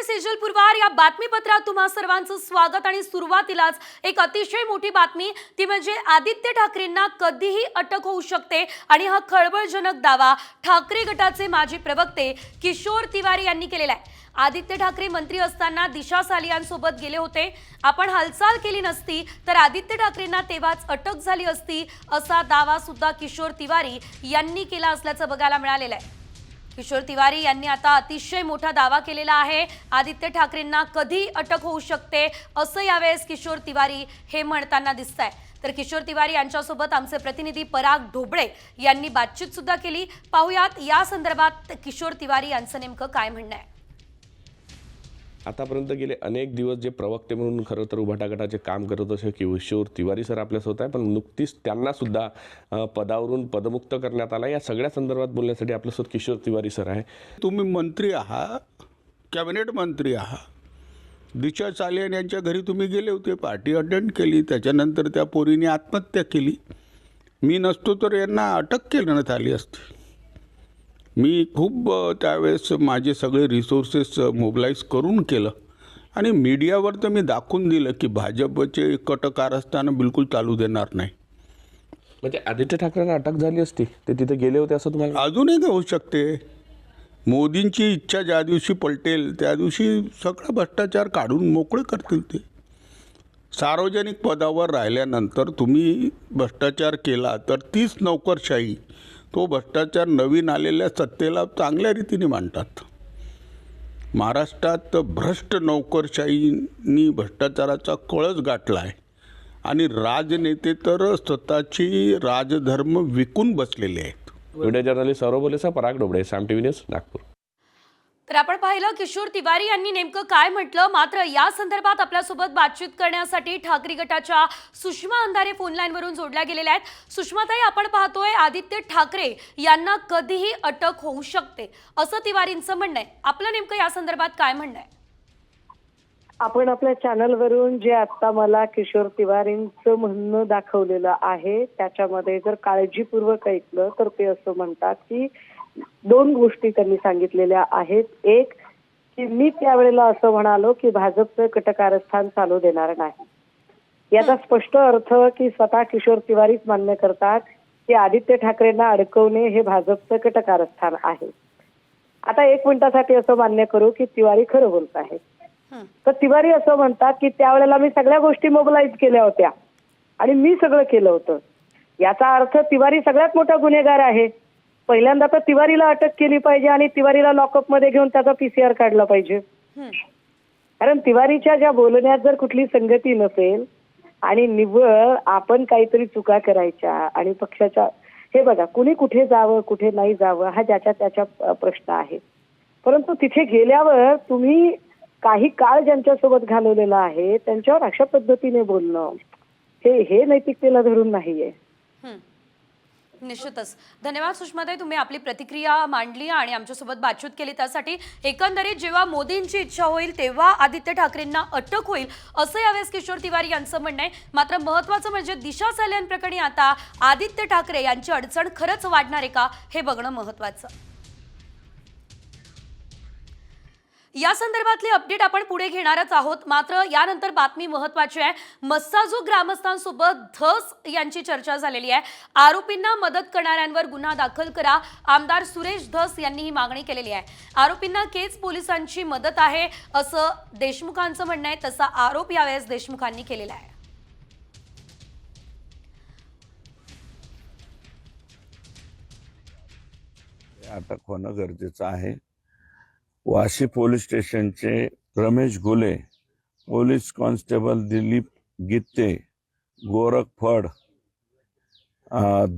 मी सेजल पुरवार या बातमीपत्रात तुम्हा सर्वांचं स्वागत आणि सुरुवातीलाच एक अतिशय मोठी बातमी ती म्हणजे आदित्य ठाकरेंना कधीही अटक होऊ शकते आणि हा खळबळजनक दावा ठाकरे गटाचे माजी प्रवक्ते किशोर तिवारी यांनी केलेला आहे. आदित्य ठाकरे मंत्री असताना दिशा सालियांसोबत गेले होते. आपण हालचाल केली नसती तर आदित्य ठाकरेंना तेव्हाच अटक झाली असती असा दावा सुद्धा किशोर तिवारी यांनी केला असल्याचं बघायला मिळालेलं आहे. किशोर तिवारी यांनी आता अतिशय मोठा दावा केलेला आहे. आदित्य ठाकरेंना कधी अटक होऊ शकते असं यावेळेस किशोर तिवारी हे म्हणताना दिसत आहे तर किशोर तिवारी यांच्यासोबत आमचे प्रतिनिधी पराग ढोबळे यांनी बातचीत सुद्धा केली. पाहुयात या संदर्भात किशोर तिवारी यांचं नेमकं काय म्हणणं आहे. आतापर्यंत गेले अनेक दिवस जे प्रवक्ते म्हणून खरं तर उभाटा गटाचे काम करत असे किशोर तिवारी सर आपल्यासोबत आहे पण नुकतीच त्यांनासुद्धा पदावरून पदमुक्त करण्यात आला. या सगळ्या संदर्भात बोलण्यासाठी आपल्यासोबत किशोर तिवारी सर आहे. तुम्ही मंत्री आहात कॅबिनेट मंत्री आहात. दिशा चालेन यांच्या घरी तुम्ही गेले होते पार्टी अटेंड केली त्याच्यानंतर त्या पोरीने आत्महत्या केली. मी नसतो तर यांना अटक करण्यात आली असती. मी खूप त्यावेळेस माझे सगळे रिसोर्सेस मोबिलाईज करून केलं. आणि मीडियावर तर मी दाखवून दिलं की भाजपचे कटकारस्थानं बिलकुल चालू देणार नाही. म्हणजे आदित्य ठाकरेंना अटक झाली असती ते तिथे गेले होते असं तुम्हाला अजूनही होऊ शकते. मोदींची इच्छा ज्या दिवशी पलटेल त्या दिवशी सगळा भ्रष्टाचार काढून मोकळे करतील ते. सार्वजनिक पदावर राहिल्यानंतर तुम्ही भ्रष्टाचार केला तर तीच नोकरशाही तो भ्रष्टाचार नवीन आलेल्या सत्तेला चांगल्या रीतीने मांडतात. महाराष्ट्रात भ्रष्ट नोकरशाहीनी भ्रष्टाचाराचा कळस गाठला आहे आणि राजनेते तर स्वतःची राजधर्म विकून बसलेले आहेत. Video journalist Saurabh Bolesa Parag Dobde Saam T V news Nagpur. तर आपण पाहिलं किशोर तिवारी यांनी नेमकं काय म्हटलं? मात्र या संदर्भात आपल्यासोबत बातचीत करण्यासाठी ठाकरे गटाच्या सुषमा अंधारे फोनलाईनवरून जोडल्या गेलेल्या आहेत. सुषमाताई आपण पाहतोय आदित्य ठाकरे यांना कधीही अटक होऊ शकते. असं तिवारींचं म्हणणं आहे. आपलं नेमकं या संदर्भात काय म्हणणं आहे? आपण आपल्या चॅनलवरून जे आता मला किशोर तिवारींचं म्हणणं दाखवलेलं आहे त्याच्यामध्ये जर काळजीपूर्वक ऐकलं तर ते असं म्हणतात की दोन गोष्टी त्यांनी सांगितलेल्या आहेत. एक की मी त्यावेळेला असं म्हणालो की भाजपचं कटकारस्थान चालू देणार नाही. याचा स्पष्ट अर्थ की स्वतः किशोर तिवारीच मान्य करतात की आदित्य ठाकरेंना अडकवणे हे भाजपचं कटकारस्थान आहे. आता एक मिनिटासाठी असं मान्य करू की तिवारी खरं बोलत आहे. हं. तर तिवारी असं म्हणतात की त्यावेळेला मी सगळ्या गोष्टी मोबिलाईज केल्या होत्या. आणि मी सगळं केलं होतं. याचा अर्थ तिवारी सगळ्यात मोठा गुन्हेगार आहे. पहिल्यांदा तर तिवारीला अटक केली पाहिजे आणि तिवारीला लॉकअपमध्ये घेऊन त्याचा पीसीआर काढला पाहिजे. कारण तिवारीच्या ज्या बोलण्यात जर कुठली संगती नसेल आणि निव्वळ आपण काहीतरी चुका करायच्या आणि पक्षाच्या हे बघा कुणी कुठे जावं कुठे नाही जावं हा ज्याच्या त्याच्या प्रश्न आहे परंतु तिथे गेल्यावर तुम्ही काही काळ ज्यांच्यासोबत घालवलेला आहे त्यांच्यावर अशा पद्धतीने बोलणं हे हे नैतिकतेला धरून नाहीये. निश्चितच. धन्यवाद सुषमाताई तुम्ही आपली प्रतिक्रिया मांडली आणि आमच्यासोबत बातचीत केली. त्यासाठी एकंदरीत जेव्हा मोदींची इच्छा होईल तेव्हा आदित्य ठाकरेंना अटक होईल असं यावेळेस किशोर तिवारी यांचं म्हणणं आहे. मात्र महत्वाचं म्हणजे दिशा सालियान प्रकरणी आता आदित्य ठाकरे यांची अडचण खरंच वाढणार आहे का हे बघणं महत्वाचं या संदर्भातले अपडेट आपण पुढे घेणारच आहोत. मात्र यानंतर बातमी महत्वाची आहे. मस्साजो ग्रामस्थांसोबत धस यांची चर्चा झालेली आहे. आरोपींना मदत करणाऱ्यांवर गुन्हा दाखल करा. आमदार सुरेश धस यांनी ही मागणी केलेली आहे. आरोपींना केच पोलिसांची मदत आहे असं देशमुखांचं म्हणणं आहे. तसा आरोप यावेळेस देशमुखांनी केलेला आहे. अटक होणं गरजेचं आहे. वाशी पोलीस स्टेशनचे Ramesh Ghule police constable Dilip Gitte Gorakh Phad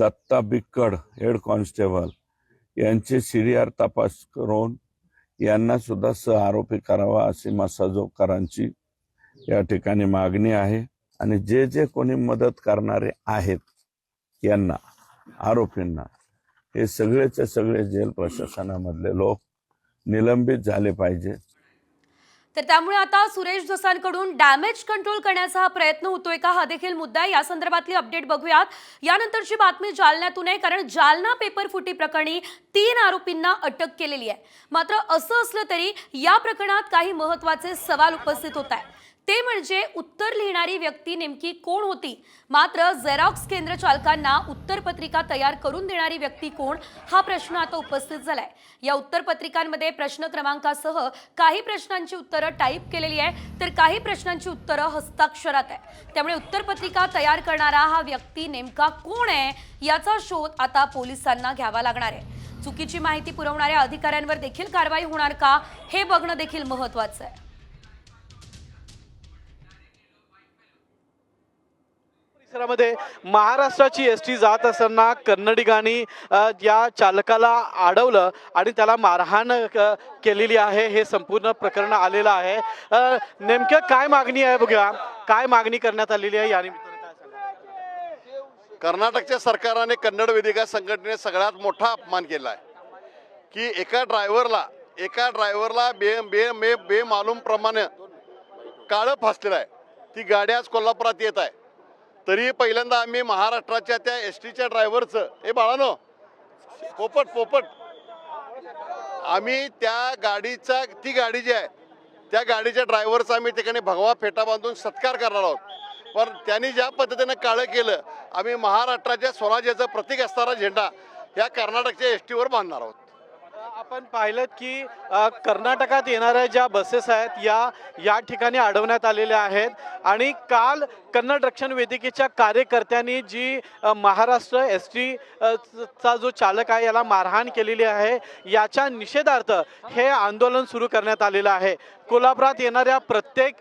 Datta Bikkad head constable यांचे सीडीआर तपास करून यांना सुद्धा सह आरोपी करावा अशी मसाजोकारांची या ठिकाणी मागणी आहे. आणि जे जे कोणी मदत करणारे आहेत यांना आरोपींना हे सगळेचे सगळे जेल प्रशासनामधले लोक निलंबित झाले पाहिजे. तर त्यामुळे आता सुरेश धसांकडून डॅमेज कंट्रोल करण्याचा हा प्रयत्न होतोय का? हा देखील मुद्दा आहे या संदर्भातली अपडेट बघूयात. यानंतरची बातमी जालन्यातून आहे कारण जालना पेपर फुटी प्रकरणी तीन आरोपींना अटक केलेली आहे. मात्र असं असलं तरी या प्रकरणात काही महत्त्वाचे सवाल उपस्थित होत आहे ते म्हणजे उत्तर लिहिणारी व्यक्ती नेमकी कोण होती? मात्र झेरॉक्स केंद्र चालकांना उत्तरपत्रिका तयार करून देणारी व्यक्ती कोण? हा प्रश्न आता उपस्थित झालाय. या उत्तरपत्रिकांमध्ये प्रश्न क्रमांकासह काही प्रश्नांची उत्तरं टाईप केलेली आहे तर काही प्रश्नांची उत्तरं हस्ताक्षरात आहे त्यामुळे उत्तरपत्रिका तयार करणारा हा व्यक्ती नेमका कोण आहे याचा शोध आता पोलिसांना घ्यावा लागणार आहे. चुकीची माहिती पुरवणाऱ्या अधिकाऱ्यांवर देखील कारवाई होणार का हे बघणं देखील महत्वाचं आहे. परिसरामध्ये महाराष्ट्राची एस टी जात असताना कन्नडिगांनी अ, या चालकाला अडवलं आणि त्याला मारहाण केलेली आहे. हे संपूर्ण प्रकरण आलेलं आहे. नेमकं काय मागणी आहे बघा काय मागणी करण्यात आलेली आहे या कर्नाटकच्या सरकारने कन्नड वेदिका संघटनेने सगळ्यात मोठा अपमान केला आहे की एका ड्रायव्हरला एका ड्रायव्हरला बे बे बे बेमालूमप्रमाणे काळं फासलेलं आहे. ती गाडी आज कोल्हापुरात येत आहे. तरी पहिल्यांदा आम्ही महाराष्ट्राच्या त्या एस टीच्या ड्रायव्हरचं हे बाळानो पोपट पोपट. आम्ही त्या गाडीचा ती गाडी जी आहे त्या गाडीच्या ड्रायव्हरचा आम्ही ठिकाणी भगवा फेटा बांधून सत्कार करणार आहोत. पण त्यांनी ज्या पद्धतीनं काळं केलं आम्ही महाराष्ट्राच्या स्वराज्याचं प्रतीक असणारा झेंडा या कर्नाटकच्या एस टीवर बांधणार आहोत. आपण पाहिलं की कर्नाटकात येणाऱ्या ज्या बसेस आहेत या या ठिकाणी अडवण्यात आलेल्या आहेत. आणि काल कन्नड रक्षण वेदिकेच्या कार्यकर्त्यांनी जी महाराष्ट्र एस टी चा जो चालक आहे याला मारहाण केलेली आहे याच्या निषेधार्थ हे आंदोलन सुरू करण्यात आलेलं आहे. कोल्हापुरात येणाऱ्या प्रत्येक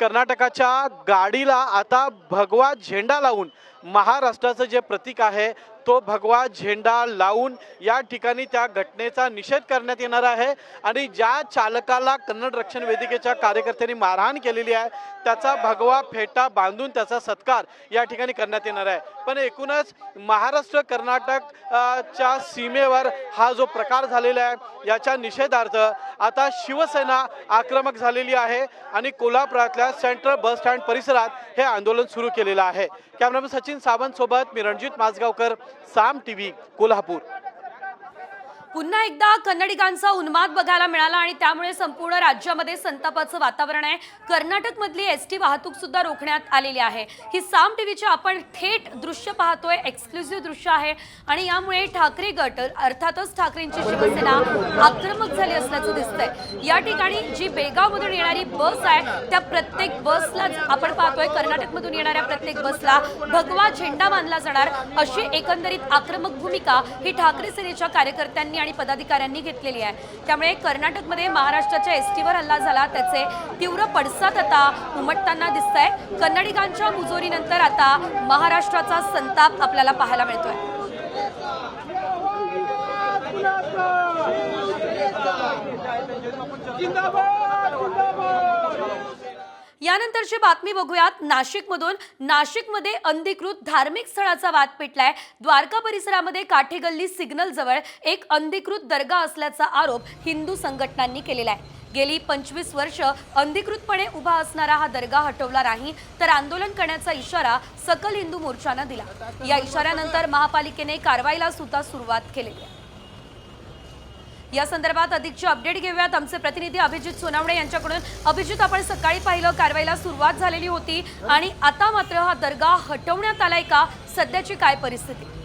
कर्नाटकाच्या गाडीला आता भगवा झेंडा लावून महाराष्ट्राचं जे प्रतीक आहे तो भगवा झेंडा लावून या ठिकाणी त्या घटनेचा निषेध करण्यात येणार आहे. आणि ज्या चालकाला कन्नड रक्षण वेदिकेच्या कार्यकर्त्यांनी मारहाण केलेली आहे त्याचा भगवा फेटा बांधून त्याचा सत्कार या ठिकाणी करण्यात येणार आहे. पण एकूणच महाराष्ट्र कर्नाटक च्या सीमेवर हा जो प्रकार झालेला आहे याच्या निषेधार्थ आता शिवसेना आक्रमक झालेली आहे आणि कोल्हापुरातल्या सेंट्रल बस स्टँड परिसरात हे आंदोलन सुरू केलेलं आहे. कॅमेरामॅन सचिन सावंत सोबत मी रणजित माजगावकर साम टीव्ही कोल्हापूर. पुन्हा एकदा कन्नडिगांचा उन्माद बघायला मिळाला आणि त्यामुळे संपूर्ण राज्यामध्ये संतापाचं वातावरण आहे. कर्नाटकमधली एस टी वाहतूक सुद्धा रोखण्यात आलेली आहे. ही साम टीव्हीची आपण थेट दृश्य पाहतोय एक्सक्लुझिव्ह दृश्य आहे. आणि यामुळे ठाकरे गट अर्थातच ठाकरेंची शिवसेना आक्रमक झाली असल्याचं दिसतंय. या ठिकाणी जी बेगावमधून येणारी बस आहे त्या प्रत्येक बसला आपण पाहतोय. कर्नाटकमधून येणाऱ्या प्रत्येक बसला भगवा झेंडा बांधला जाणार अशी एकंदरीत आक्रमक भूमिका ही ठाकरे सेनेच्या कार्यकर्त्यांनी आणि पदाधिकाऱ्यांनी घेतलेली आहे. त्यामुळे कर्नाटकमध्ये महाराष्ट्राच्या एस टीवर हल्ला झाला. त्याचे तीव्र पडसाद आता उमटताना दिसत आहे कन्नडिगांच्या मुजोरीनंतर आता महाराष्ट्राचा संताप आपल्याला पाहायला मिळतोय. यानंतरची बातमी बघूयात. नाशिकमधून नाशिकमध्ये अंधिकृत धार्मिक स्थळाचा वाद पेटलाय. द्वारका परिसरामध्ये काठेगल्ली सिग्नल जवळ एक अंधिकृत दर्गा असल्याचा आरोप हिंदू संघटनांनी केलेला आहे गेली पंचवीस वर्ष अंधिकृतपणे उभा असणारा हा दर्गा हटवला नाही तर आंदोलन करण्याचा इशारा सकल हिंदू मोर्चानं दिला. या इशाऱ्यानंतर महापालिकेने कारवाईला सुद्धा सुरुवात केलेली आहे. या संदर्भात अधिकची अपडेट घेऊयात. आमचे प्रतिनिधी अभिजित सोनावणे यांच्याकडून. अभिजित आपण सकाळी पाहिलं कारवाईला सुरुवात झालेली होती आणि आता मात्र हा दर्गा हटवण्यात आलाय का? सध्याची काय परिस्थिती?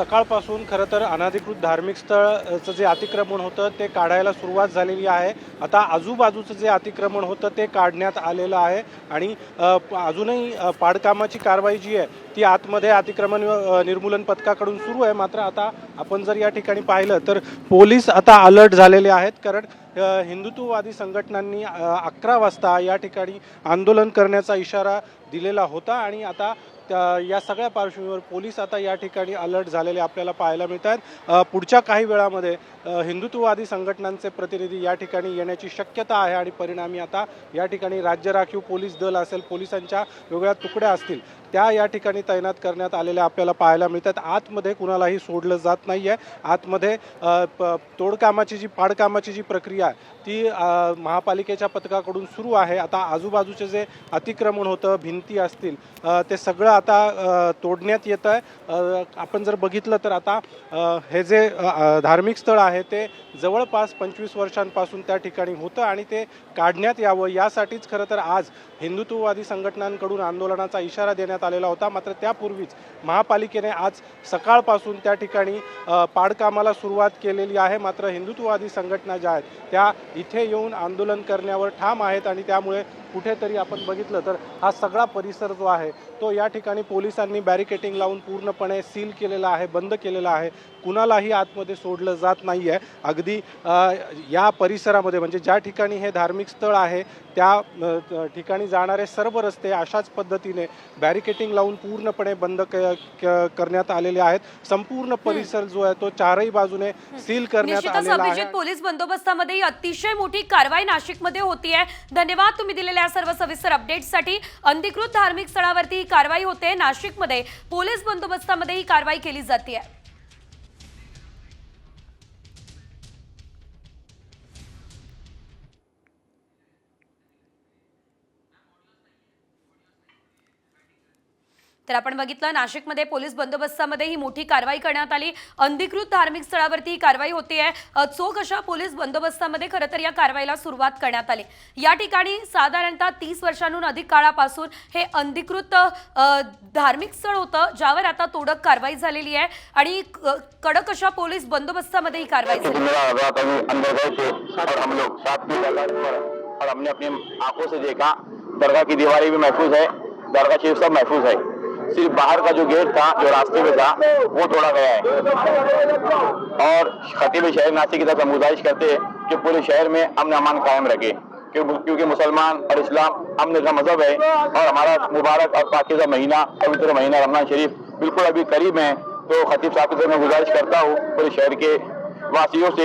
सकाळपासून खरं तर अनधिकृत धार्मिक स्थळचं जे अतिक्रमण होतं ते काढायला सुरुवात झालेली आहे. आता आजूबाजूचं जे अतिक्रमण होतं ते काढण्यात आलेलं आहे आणि अजूनही पाडकामाची कारवाई जी आहे ती आतमध्ये अतिक्रमण निर्मूलन पथकाकडून सुरू आहे. मात्र आता आपण जर या ठिकाणी पाहिलं तर पोलीस आता अलर्ट झालेले आहेत. कारण हिंदुत्ववादी संघटनांनी अकरा वाजता या ठिकाणी आंदोलन करण्याचा इशारा दिलेला होता आणि आता त्या- या सगळ्या पार्श्वभूमीवर पोलीस आता या ठिकाणी अलर्ट झालेले आपल्याला पाहायला मिळत आहेत पुढच्या काही वेळामध्ये हिंदुत्ववादी संघटनांचे प्रतिनिधी या ठिकाणी येण्याची शक्यता आहे आणि परिणामी आता या ठिकाणी राज्य राखीव पोलीस दल असेल पोलिसांच्या वेगळ्या तुकड्या असतील. त्या या ठिकाणी तैनात करण्यात आलेल्या आपल्याला पाहायला मिळतात. आतमध्ये कुणालाही सोडलं जात नाही आहे आतमध्ये प- तोडकामाची जी पाडकामाची जी प्रक्रिया आहे ती महापालिकेच्या पथकाकडून सुरू आहे. आता आजूबाजूचे जे अतिक्रमण होतं भिंती असतील ते सगळं आता तोडण्यात येतं आहे. आपण जर बघितलं तर आता हे जे धार्मिक स्थळ आहे ते जवळपास पंचवीस वर्षांपासून त्या ठिकाणी होतं आणि ते काढण्यात यावं. यासाठीच खरं तर आज हिंदुत्ववादी संघटनांकडून आंदोलनाचा इशारा देण्यात आलेला होता. मात्र त्यापूर्वीच महापालिकेने आज सकाळपासून त्या ठिकाणी पाडकामाला सुरुवात केलेली आहे. मात्र हिंदुत्ववादी संघटना ज्या आहेत त्या इथे येऊन आंदोलन करण्यावर ठाम आहेत आणि त्यामुळे कुठेतरी आपण बघितलं तर हा सगळा परिसर जो आहे तो या ठिकाणी पोलिसांनी बॅरिकेटिंग लावून पूर्णपणे सील केलेला आहे बंद केलेला आहे. कुणालाही आतमध्ये सोडलं जात नाही आहे अगदी या परिसरामध्ये म्हणजे ज्या ठिकाणी हे धार्मिक स्थळ आहे त्या ठिकाणी जाणारे सर्व रस्ते अशाच पद्धतीने बॅरिकेटिंग लावून पूर्णपणे बंद करण्यात आलेले आहेत. संपूर्ण परिसर जो आहे तो चारही बाजूने सील करण्यात आलेला आहे. पोलीस बंदोबस्तामध्ये ही अतिशय मोठी कारवाई नाशिकमध्ये होतीये. धन्यवाद तुम्ही दिलेल्या सर्व सविस्तर अपडेट्ससाठी अधिकृत धार्मिक स्थळावरती ही कारवाई होते. नाशिकमध्ये पोलीस बंदोबस्तामध्ये ही कारवाई केली जाते तर आपण बघितलं नाशिकमध्ये पोलीस बंदोबस्तामध्ये ही मोठी कारवाई करण्यात आली. अनधिकृत धार्मिक स्थळावरती ही कारवाई होतीये आहे. चोख अशा पोलीस बंदोबस्तामध्ये खरं तर या कारवाईला सुरुवात करण्यात आली. या ठिकाणी साधारणतः तीस वर्षांहून अधिक काळापासून हे अनधिकृत धार्मिक स्थळ होतं ज्यावर आता तोडक कारवाई झालेली आहे. आणि कडक अशा पोलीस बंदोबस्तामध्ये ही कारवाई झाली. और हमने अपनी आंखों से देखा। दरगाह की दीवारें भी महफूज है। दरगाह शरीफ सब महफूज है। सिर्फ़ बाहर का जो गेट था, जो रास्ते में था, वो तोड़ा गया है। और खतीब शहर नासिक की तरफ़ हम गुजारिश करते हैं कि पूरे शहर में अमन अमान कायम रखे क्योंकि मुसलमान और इस्लाम अमन का मज़हब है, और हमारा मुबारक और पाकिजा महीना, पवित्र महीना रमज़ान शरीफ बिल्कुल अभी करीब है। तो खतीब साहब की तरफ़ मैं गुजारिश करता हूँ पूरे शहर के वासियों से